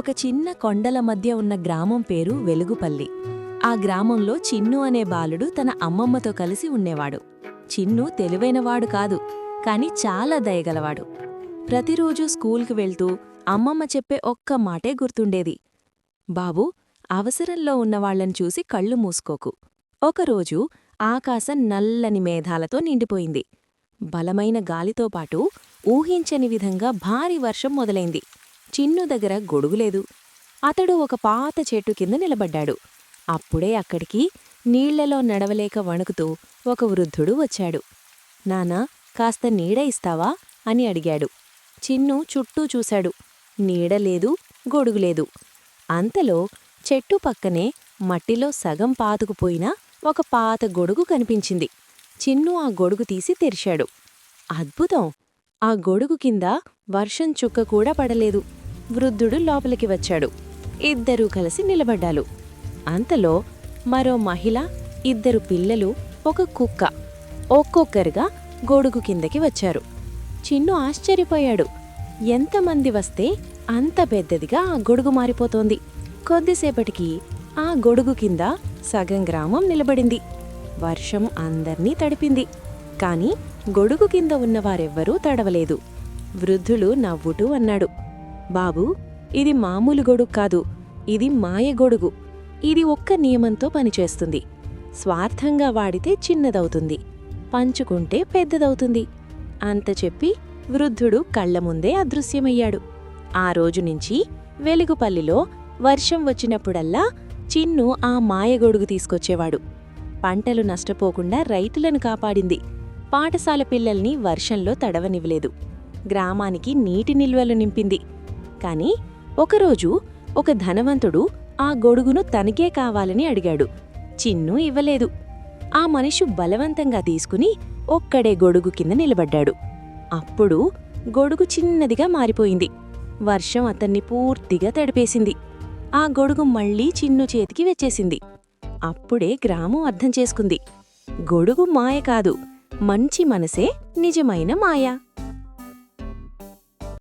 ఒక చిన్న కొండల మధ్య ఉన్న గ్రామం పేరు వెలుగుపల్లి. ఆ గ్రామంలో చిన్ను అనే బాలుడు తన అమ్మమ్మతో కలిసి ఉండేవాడు. చిన్ను తెలివైనవాడు కాదు కాని చాలా దయగలవాడు. ప్రతిరోజూ స్కూల్కి వెళ్తూ అమ్మమ్మ చెప్పే ఒక్క మాటే గుర్తుండేది. బాబూ అవసరంలో ఉన్నవాళ్ళను చూసి కళ్ళు మూసుకోకు. ఒకరోజు ఆకాశం నల్లని మేఘాలతో నిండిపోయింది. బలమైన గాలితో పాటు ఊహించని విధంగా భారీ వర్షం మొదలైంది. చిన్ను దగ్గర గొడుగులేదు అతడు ఒక పాత చెట్టు కింద నిలబడ్డాడు. అప్పుడే అక్కడికి నీళ్ళలో నడవలేక వణుకుతూ ఒక వృద్ధుడు వచ్చాడు. నానా కాస్త నీడ ఇస్తావా? అని అడిగాడు. చిన్ను చుట్టూ చూశాడు. నీడ లేదు గొడుగులేదు అంతలో చెట్టు పక్కనే మట్టిలో సగం పాతుకుపోయిన ఒక పాత గొడుగు కనిపించింది. చిన్ను ఆ గొడుగు తీసి తెరిచాడు. అద్భుతం! ఆ గొడుగు కింద వర్షం చుక్క కూడా పడలేదు. వృద్ధుడు లోపలికి వచ్చాడు. ఇద్దరూ కలిసి నిలబడ్డాలు. అంతలో మరో మహిళ ఇద్దరు పిల్లలు ఒక కుక్క ఒక్కొక్కరుగా గొడుగు కిందకి వచ్చారు. చిన్ను ఆశ్చర్యపోయాడు. ఎంతమంది వస్తే అంత పెద్దదిగా ఆ గొడుగు మారిపోతోంది. కొద్దిసేపటికి ఆ గొడుగు కింద సగం గ్రామం నిలబడింది. వర్షం అందర్నీ తడిపింది. కాని గొడుగు కింద ఉన్నవారెవ్వరూ తడవలేదు. వృద్ధులు నవ్వుటూ అన్నాడు. బాబూ ఇది మామూలు గొడుగు కాదు ఇది మాయ గొడుగు. ఇది ఒక్క నియమంతో పనిచేస్తుంది. స్వార్థంగా వాడితే చిన్నదవుతుంది. పంచుకుంటే పెద్దదవుతుంది. అంత చెప్పి వృద్ధుడు కళ్ళ ముందే అదృశ్యమయ్యాడు. ఆ రోజు నుంచి వెలుగుపల్లిలో వర్షం వచ్చినప్పుడల్లా చిన్ను ఆ మాయగొడుగు తీసుకొచ్చేవాడు. పంటలు నష్టపోకుండా రైతులను కాపాడింది. పాఠశాల పిల్లల్ని వర్షంలో తడవనివ్వలేదు. గ్రామానికి నీటి నిల్వలు నింపింది. కాని ఒకరోజు ఒక ధనవంతుడు ఆ గొడుగును తనకే కావాలని అడిగాడు. చిన్ను ఇవ్వలేదు. ఆ మనిషి బలవంతంగా తీసుకుని ఒక్కడే గొడుగు కింద నిలబడ్డాడు. అప్పుడు గొడుగు చిన్నదిగా మారిపోయింది. వర్షం అతన్ని పూర్తిగా తడిపేసింది. ఆ గొడుగు మళ్ళీ చిన్ను చేతికి వచ్చేసింది. అప్పుడే గ్రామం అర్థం చేసుకుంది. గొడుగు మాయ కాదు మంచి మనసే నిజమైన మాయ.